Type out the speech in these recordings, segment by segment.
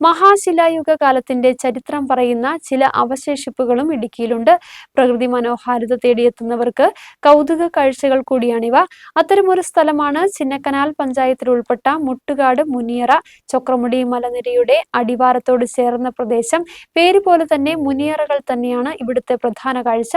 മഹാശിലായുഗ കാലത്തിന്റെ ചരിത്രം പറയുന്ന ചില അവശേഷിപ്പുകളും ഇടുക്കിയിലുണ്ട്. പ്രകൃതി മനോഹാരിത തേടിയെത്തുന്നവർക്ക് കൗതുക കാഴ്ചകൾ കൂടിയാണിവ. അത്തരമൊരു സ്ഥലമാണ് ചിന്നക്കനാൽ പഞ്ചായത്തിൽ ഉൾപ്പെട്ട മുട്ടുകാട് മുനിയറ ചക്രമുടി മലനിരയുടെ അടിവാരത്തോട് ചേർന്ന പ്രദേശം. പേര് പോലെ തന്നെ മുനിയറകൾ തന്നെയാണ് ഇവിടുത്തെ പ്രധാന കാഴ്ച.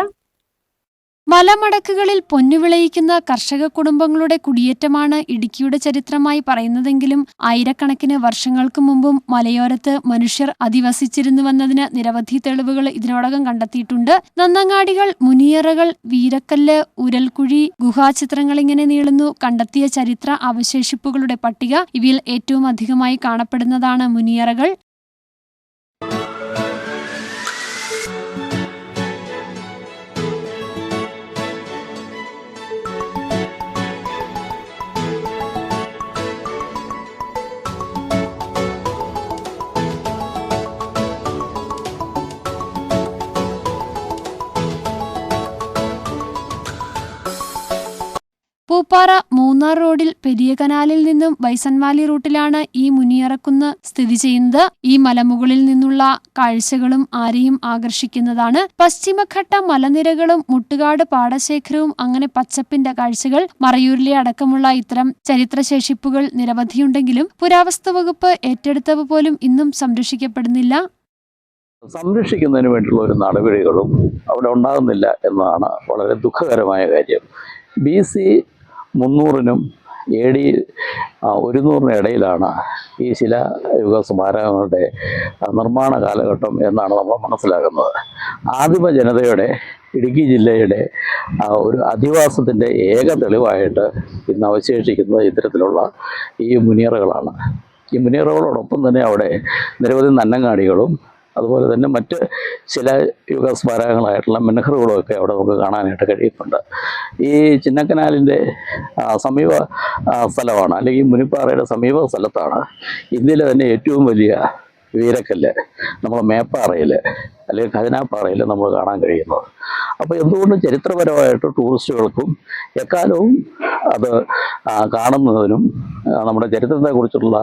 മലമടക്കുകളിൽ പൊന്നുവിളയിക്കുന്ന കർഷക കുടുംബങ്ങളുടെ കുടിയേറ്റമാണ് ഇടുക്കിയുടെ ചരിത്രമായി പറയുന്നതെങ്കിലും ആയിരക്കണക്കിന് വർഷങ്ങൾക്ക് മുമ്പും മലയോരത്ത് മനുഷ്യർ അധിവസിച്ചിരുന്നുവെന്നതിന് നിരവധി തെളിവുകൾ ഇതിനോടകം കണ്ടെത്തിയിട്ടുണ്ട്. നന്നങ്ങാടികൾ മുനിയറകൾ വീരക്കല്ല് ഉരൽക്കുഴി ഗുഹാചിത്രങ്ങൾ ഇങ്ങനെ നീളുന്നു. കണ്ടെത്തിയ ചരിത്ര അവശേഷിപ്പുകളുടെ പട്ടിക ഇവയിൽ ഏറ്റവും അധികമായി കാണപ്പെടുന്നതാണ് മുനിയറകൾ. പൂപ്പാറ മൂന്നാർ റോഡിൽ പെരിയ കനാലിൽ നിന്നും വൈസൻവാലി റൂട്ടിലാണ് ഈ മുനിയറക്കുന്ന് സ്ഥിതി ചെയ്യുന്നത്. ഈ മലമുകളിൽ നിന്നുള്ള കാഴ്ചകളും ആരെയും ആകർഷിക്കുന്നതാണ്. പശ്ചിമഘട്ട മലനിരകളും മുട്ടുകാട് പാടശേഖരവും അങ്ങനെ പച്ചപ്പിന്റെ കാഴ്ചകൾ മറയൂരിലെ അടക്കമുള്ള ഇത്തരം ചരിത്രശേഷിപ്പുകൾ നിരവധിയുണ്ടെങ്കിലും പുരാവസ്തു വകുപ്പ് ഏറ്റെടുത്തവ പോലും ഇന്നും സംരക്ഷിക്കപ്പെടുന്നില്ല. സംരക്ഷിക്കുന്നതിന് വേണ്ടിയുള്ള ഒരു നടപടികളും അവിടെ ഉണ്ടാകുന്നില്ല എന്നതാണ് വളരെ ദുഃഖകരമായ കാര്യം. ബി സി മുന്നൂറിനും എ ഡി ഒരുന്നൂറിനും ഇടയിലാണ് ഈ ശിലായുഗ സ്മാരകങ്ങളുടെ നിർമ്മാണ കാലഘട്ടം എന്നാണ് നമ്മൾ മനസ്സിലാക്കുന്നത്. ആദിമ ജനതയുടെ ഇടുക്കി ജില്ലയുടെ ഒരു അധിവാസത്തിന്റെ ഏക തെളിവായിട്ട് ഇന്ന് അവശേഷിക്കുന്നത് ഇത്തരത്തിലുള്ള ഈ മുനിയറകളാണ് ഈ മുനിയറകളോടൊപ്പം തന്നെ അവിടെ നിരവധി നന്നങ്ങാടികളും അതുപോലെ തന്നെ മറ്റ് ചില യുഗ സ്മാരകങ്ങളായിട്ടുള്ള മെനഹറുകളും ഒക്കെ അവിടെ നമുക്ക് കാണാനായിട്ട് കഴിയുന്നുണ്ട്. ഈ ചിന്നക്കനാലിന്റെ സമീപ സ്ഥലമാണ് അല്ലെങ്കിൽ മുനിപ്പാറയുടെ സമീപ സ്ഥലത്താണ് ഇന്ത്യയിലെ തന്നെ ഏറ്റവും വലിയ വീരക്കല്ല് നമ്മൾ മേപ്പാറയിൽ അല്ലെങ്കിൽ ഖജനാപ്പാറയിൽ നമ്മൾ കാണാൻ കഴിയുന്നത്. അപ്പോൾ എന്തുകൊണ്ടും ചരിത്രപരമായിട്ട് ടൂറിസ്റ്റുകൾക്കും എക്കാലവും അത് കാണുന്നതിനും നമ്മുടെ ചരിത്രത്തെക്കുറിച്ചുള്ള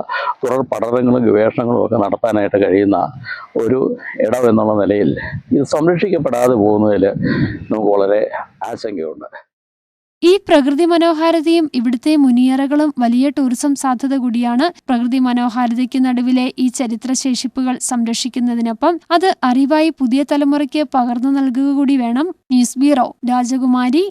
തുടർ പഠനങ്ങളും ഗവേഷണങ്ങളും ഒക്കെ നടത്താനായിട്ട് കഴിയുന്ന ഒരു ഇടം എന്നുള്ള നിലയിൽ ഇത് സംരക്ഷിക്കപ്പെടാതെ പോകുന്നതിൽ നമുക്ക് വളരെ ആശങ്കയുണ്ട്. ഈ പ്രകൃതി മനോഹാരിതയും ഇവിടുത്തെ മുനിയറകളും വലിയ ടൂറിസം സാധ്യത കൂടിയാണ്. പ്രകൃതി മനോഹാരിതയ്ക്ക് നടുവിലെ ഈ ചരിത്രശേഷിപ്പുകൾ സംരക്ഷിക്കുന്നതിനൊപ്പം അത് അറിവായി പുതിയ തലമുറയ്ക്ക് പകർന്നു നൽകുക കൂടി വേണം. ന്യൂസ് ബ്യൂറോ രാജകുമാരി